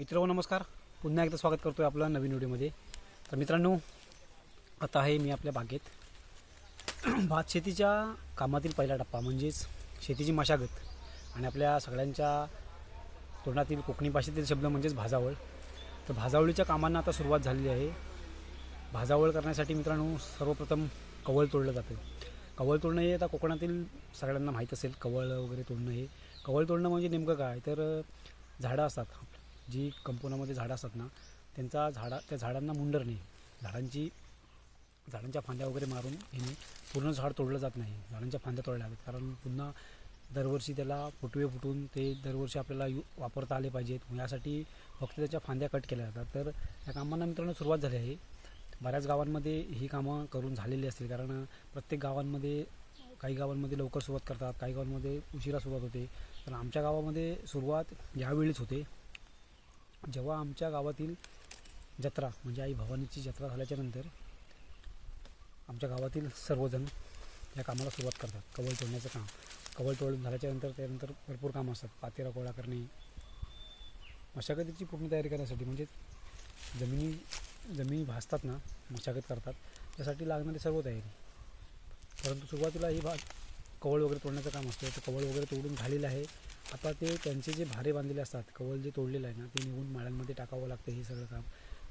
मित्र नमस्कार. पुन्हा एकदा स्वागत करतो आहे आपलं नवीन व्हिडिओमध्ये. तर मित्रांनो आता आहे मी आपल्या बागेत. भात शेतीच्या कामातील पहिला टप्पा म्हणजेच शेतीची मशागत आणि आपल्या सगळ्यांच्या तोंडातील कोकणी भाषेतील शब्द म्हणजेच भाजावळ. तर भाजावळीच्या कामांना आता सुरुवात झालेली आहे. भाजावळ करण्यासाठी मित्रांनो सर्वप्रथम कवळ तोडलं जातं. कवळ तोडणं हे आता कोकणातील सगळ्यांना माहीत असेल. कवळ वगैरे तोडणं हे. कवळ तोडणं म्हणजे नेमकं काय? तर झाडं असतात. जी कंपोनामध्ये झाडं असतात ना त्यांचा झाडा त्या झाडांना मुंडरणे झाडांची झाडांच्या फांद्या वगैरे मारून घेणे पूर्ण झाड तोडलं जात नाही. झाडांच्या फांद्या तोडल्या जातात. कारण पुन्हा दरवर्षी त्याला फुटवे फुटून ते दरवर्षी आपल्याला यू वापरता आले पाहिजेत. यासाठी फक्त त्याच्या फांद्या कट केल्या जातात. तर या कामांना मित्रांनो सुरुवात झाली आहे. बऱ्याच गावांमध्ये ही कामं करून झालेली असतील. कारण प्रत्येक गावांमध्ये काही गावांमध्ये लवकर सुरुवात करतात काही गावांमध्ये उशिरा सुरुवात होते. पण आमच्या गावामध्ये सुरुवात यावेळीच होते. जेव्हा आमच्या गावातील जत्रा म्हणजे आई भवानीची जत्रा झाल्याच्यानंतर आमच्या गावातील सर्वजण या कामाला सुरुवात करतात. कवल तोडण्याचं काम. कवल तोडून झाल्याच्यानंतर त्यानंतर भरपूर कामं असतात. पातेरा गोळा करणे मशागतीची पूर्ण तयारी करण्यासाठी म्हणजे जमिनी जमिनी भासतात ना मशागत करतात त्यासाठी लागणारी सर्व तयारी. परंतु सुरुवातीला ही भाग कवळ वगैरे तोडण्याचं काम असतं. तर कवळ वगैरे तोडून झालेलं आहे. आता ते त्यांचे जे भारे बांधलेले असतात कवळ जे तोडलेलं आहे ना ते निघून माळ्यांमध्ये टाकावं लागतं हे सगळं काम.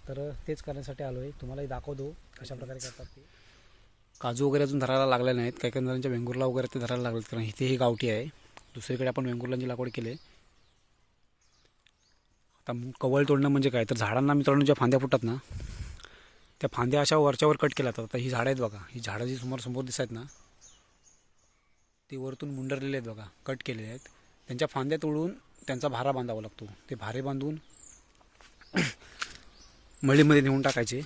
तर तेच करण्यासाठी आलो आहे तुम्हालाही दाखवतो कशा प्रकारे करतात ते. काजू वगैरे अजून धरायला लागले नाहीत. काही काही जणांच्या वेंगुर्ला वगैरे ते धरायला लागलेत कारण इथे ही गावठी आहे. दुसरीकडे आपण वेंगुर्लांची लागवड केली आहे. आता कवल कवळ तोडणं म्हणजे काय? तर झाडांना मित्रांनो ज्या फांद्या फुटतात ना त्या फांद्या अशा वरच्यावर कट केल्या जातात. आता ही झाडं आहेत बघा. ही झाडं जी समोर समोर दिसत आहेत ना ती वरतून मुंडरलेले आहेत बघा. कट केलेले आहेत. त्यांच्या फांद्या तोडून त्यांचा भारा बांधावा लागतो. ते भारे बांधून मळीमध्ये नेऊन टाकायचे.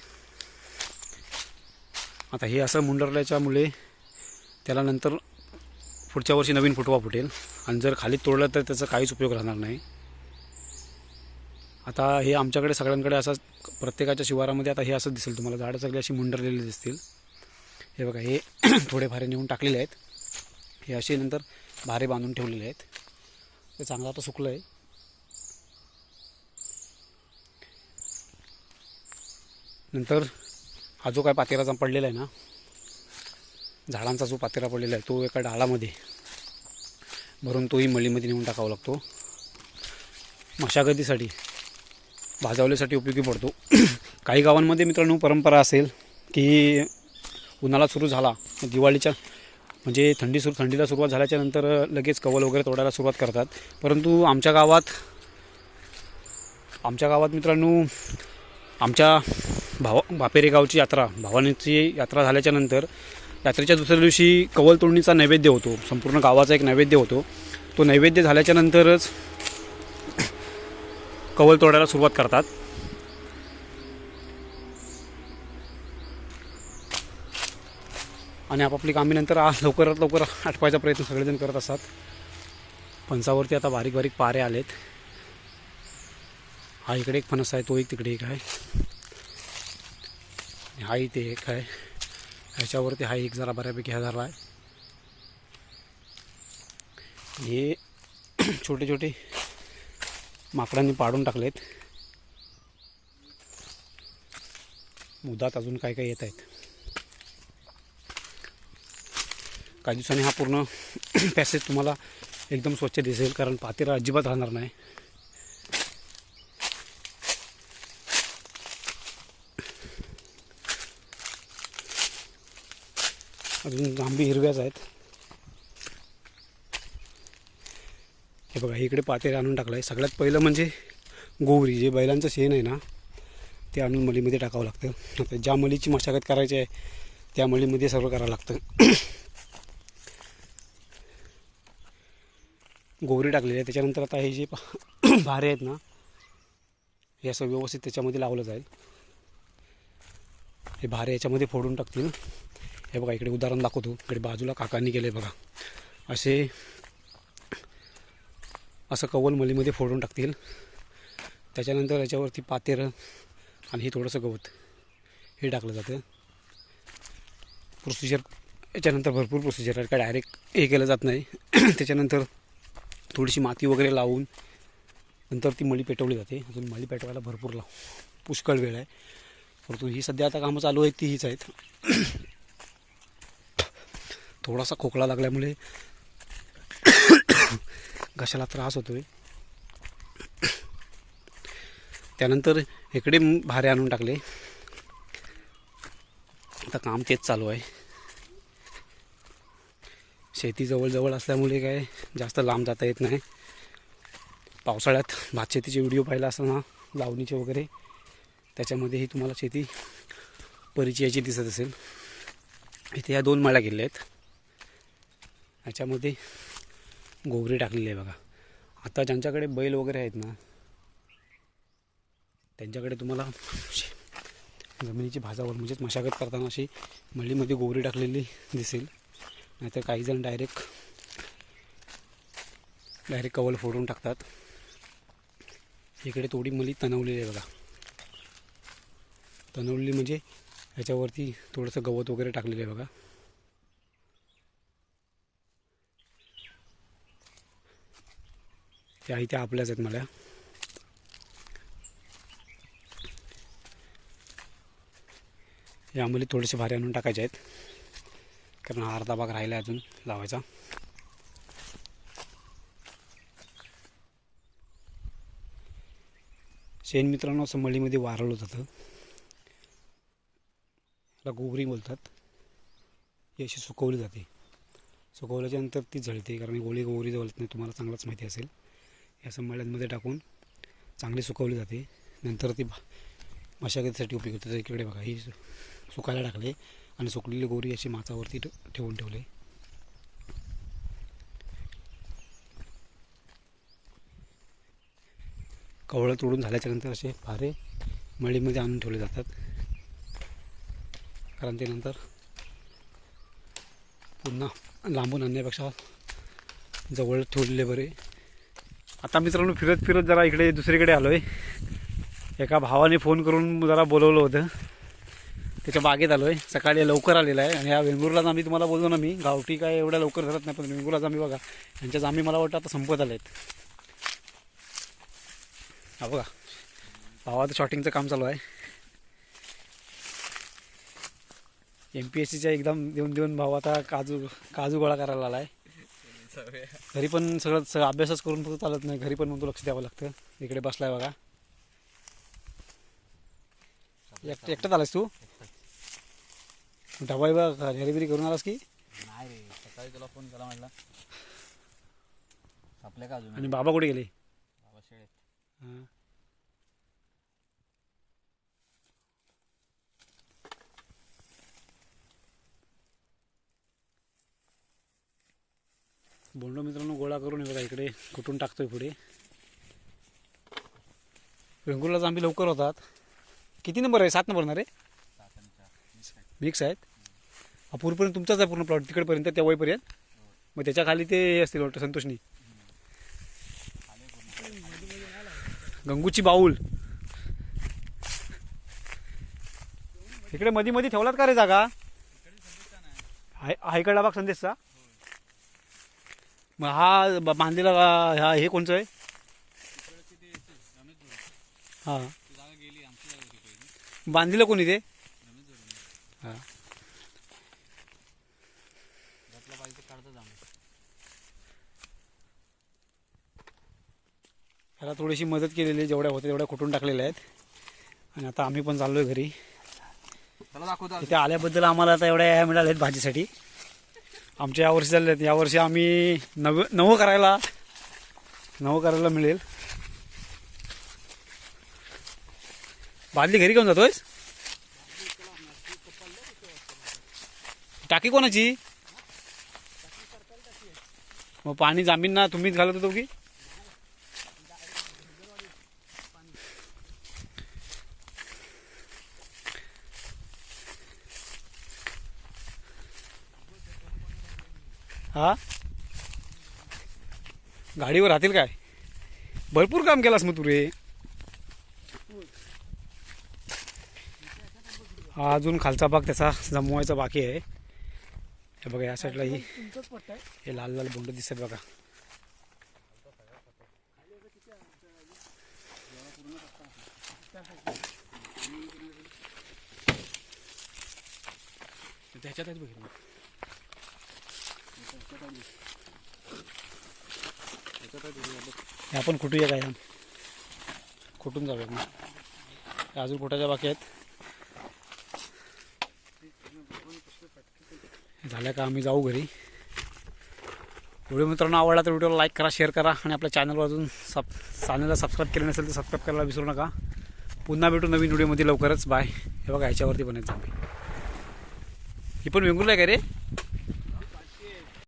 आता हे असं मुंडरल्याच्यामुळे त्याला नंतर पुढच्या वर्षी नवीन फुटवा फुटेल. आणि जर खाली तोडलं तर त्याचा काहीच उपयोग राहणार नाही. आता हे आमच्याकडे सगळ्यांकडे असं प्रत्येकाच्या शिवारामध्ये आता हे असं दिसेल तुम्हाला. झाडं सगळी अशी मुंडरलेली दिसतील. हे बघा हे थोडे भारे नेऊन टाकलेले आहेत. हे असे नंतर भारे बांधून ठेवलेले आहेत. ते चांगलं आता सुकलं आहे नंतर हा जो काय पातेराचा पडलेला आहे ना झाडांचा जो पातेरा पडलेला आहे तो एका डाळामध्ये भरून तोही मळीमध्ये नेऊन टाकावा लागतो. मशागतीसाठी भाजवण्यासाठी उपयोगी पडतो. काही गावांमध्ये मित्रांनो परंपरा असेल की उन्हाळा सुरू झाला दिवाळीच्या म्हणजे थंडी सुरू थंडीला सुरुवात झाल्याच्यानंतर लगेच कवल वगैरे तोडायला सुरुवात करतात. परंतु आमच्या गावात आमच्या गावात मित्रांनो आमच्या भावा बापेरे गावची यात्रा भावानीची यात्रा झाल्याच्यानंतर यात्रेच्या दुसऱ्या दिवशी कवल तोडणीचा नैवेद्य होतो. संपूर्ण गावाचा एक नैवेद्य होतो. तो नैवेद्य झाल्याच्या नंतरच कवल तोडायला सुरुवात करतात. आणि आपापली कामे नंतर आज लवकरात लवकर आठवायचा प्रयत्न सगळेजण करत असतात. फणसावरती आता बारीक बारीक पारे आलेत. हा इकडे एक फणस आहे तो एक तिकडे एक आहे. हा इथे एक आहे. ह्याच्यावरती हा एक जरा बऱ्यापैकी हा झाला आहे. हे छोटे छोटे माकडांनी पाडून टाकलेत. मुदात अजून काय काय येत आहेत. काही दिवसांनी हा पूर्ण पॅसेज तुम्हाला एकदम स्वच्छ दिसेल कारण पातेरा अजिबात राहणार नाही. अजून लांबी हिरव्याच आहेत. हे बघा इकडे पातेरा आणून टाकलं आहे सगळ्यात पहिलं म्हणजे गोवरी जे बैलांचं शेण आहे ना ते आणून मलीमध्ये टाकावं लागतं. आता ज्या मलीची मशागत करायची आहे त्या मलीमध्ये सर्व करावं लागतं. गोवरी टाकलेली आहे. त्याच्यानंतर आता हे जे भारे आहेत ना हे असं व्यवस्थित त्याच्यामध्ये लावलं जाईल. हे भारे याच्यामध्ये फोडून टाकतील. हे बघा इकडे उदाहरण दाखवतो. इकडे बाजूला काकांनी केलं आहे बघा. असे असं कवल मलीमध्ये फोडून टाकतील. त्याच्यानंतर याच्यावरती पातेरं आणि हे थोडंसं गवत हे टाकलं जातं. प्रोसिजर याच्यानंतर भरपूर प्रोसिजर आहे. काय डायरेक्ट हे केलं जात नाही. त्याच्यानंतर थोडीशी माती वगैरे लावून नंतर ती मळी पेटवली जाते. अजून मळी पेटवायला भरपूर लाव पुष्कळ वेळ आहे. परंतु ही सध्या आता कामं चालू आहेत ती हीच आहेत. थोडासा खोकला लागल्यामुळे घशाला त्रास होतोय. त्यानंतर इकडे भारे आणून टाकले. आता काम तेच चालू आहे. शेती जवळजवळ असल्यामुळे काय जास्त लांब जाता येत नाही. पावसाळ्यात भातशेतीचे व्हिडिओ पाहिला असताना लावणीचे वगैरे त्याच्यामध्येही तुम्हाला शेती परिचयाची दिसत असेल. इथे या दोन माळ्या गेल्या आहेत. याच्यामध्ये गोगरी टाकलेली आहे बघा. आता ज्यांच्याकडे बैल वगैरे आहेत ना त्यांच्याकडे तुम्हाला शे- जमिनीची भाजावर म्हणजेच मशागत करताना अशी मळीमध्ये गोगरी टाकलेली दिसेल. नाहीतर काही जण डायरेक्ट डायरेक्ट कवल फोडून टाकतात. इकडे थोडी मली तणवलेली आहे बघा. तणवलेली म्हणजे ह्याच्यावरती थोडंसं गवत वगैरे टाकलेलं आहे बघा. त्या इथे आपल्याच आहेत मला यामध्ये थोडेसे भारी आणून टाकायचे आहेत. कारण हा अर्धा भाग राहिला अजून लावायचा. शेण मित्रांनो असं मळीमध्ये वारवलं जातं याला गोगरी बोलतात. ही अशी सुकवली जाते. सुकवल्याच्या नंतर ती जळते कारण गोळी गोवरी गोगरी जळत नाही. तुम्हाला चांगलंच माहिती असेल. या असं मळ्यांमध्ये टाकून चांगली सुकवली जाते. नंतर ती भा- मशागतीसाठी उपयोग होते. इकडे बघा ही सु- सुकायला टाकले. आणि सुकलेली गोरी अशी माचावरती ठेवून ठेवले. कवळं तोडून झाल्याच्यानंतर असे फारे मळीमध्ये आणून ठेवले जातात. कारण ते नंतर पुन्हा लांबून आणण्यापेक्षा जवळ ठेवलेले बरे. आता मित्रांनो फिरत फिरत जरा इकडे दुसरीकडे आलो आहे एका भावाने फोन करून जरा बोलवलं होतं. त्याच्या बागेत आलो आहे सकाळी लवकर आलेला आहे. आणि या वेंगुर्लाच आम्ही तुम्हाला बोललो ना मी गावठी काय एवढ्या लवकर धरत नाही पण वेंगुर्लाच आम्ही बघा. यांच्या आम्ही मला वाटतं आता संपत आले आहेत. हा बघा. भावाचं शॉटिंगचं काम चालू आहे. एम पी एस सीच्या एकदम देऊन देऊन भाऊ आता काजू काजू गोळा करायला आला आहे. घरी पण सगळं सगळं अभ्यासच करून फक्त चालत नाही. घरी पण म्हणतो तो लक्ष द्यावं लागतं. इकडे बसलाय बघा. एकटं एकटाच आलास तू? डबा बिबा बिरी करून आलास की? नाही रे सकाळी तुला फोन केला म्हटलं. आपल्या का अजून? आणि बाबा कुठे गेले? बाबा शेळेत. हां. बोंड मित्रांनो गोळा करून हे बघा इकडे. कुठून टाकतोय पुढे. वेंगुर्ला जांबी लवकर होतात. किती नंबर आहे? सात नंबर ना रे सात आणि चार वीस काय मिक्स आहेत. हा पूर्वपर्यंत तुमचाच आहे पूर्ण प्लॉट तिकडपर्यंत त्या वयपर्यंत मग त्याच्याखाली ते असतील वाटतं संतोषनी. गंगूची बाऊल. इकडे मध्ये मध्ये ठेवलात का रे जागा? हाय इकडला बाग संदेशचा. मग हा बांधलेला हा हे कोणचं आहे? हां. गेली बांधलेलं कोणी ते? हां. पाहिजे काढता त्याला थोडीशी मदत केलेली आहे, जेवढ्या होत्या तेवढ्या कुठून टाकलेल्या आहेत. आणि आता आम्ही पण चाललो आहे घरी. त्याला दाखवतो इथे आल्याबद्दल आम्हाला आता एवढ्या ह्या मिळाल्या आहेत भाजीसाठी. आमच्या यावर्षी झाले आहेत. यावर्षी आम्ही नव नवं करायला नवं करायला मिळेल. बादली घरी घेऊन जातोयस? टाकी कोणाची? मग पाणी जामीन ना तुम्हीच घालत होतो की? हा? गाडीवर राहतील काय? भरपूर काम केलास मग तू रे. हा अजून खालचा भाग त्याचा जमवायचा बाकी आहे. हे बघा या साईडला ही हे लाल लाल बोंड दिसत बघा. त्याच्यात आहेत बघितलं. आपण कुठूया काय? कुठून जाऊया मग? अजून कुठाच्या बाकी आहेत? झालं का आम्ही जाऊ घरी. व्हिडिओ मित्रांनो आवडला तर व्हिडिओला लाईक करा शेअर करा आणि आपल्या चॅनलवर अजून सब चॅनलला सबस्क्राईब केलं नसेल तर सबस्क्राईब करायला विसरू नका. पुन्हा भेटू नवीन व्हिडिओमध्ये लवकरच. बाय हे बघा ह्याच्यावरती बनायचं आम्ही ही पण वेंगुर्ला आहे का रे?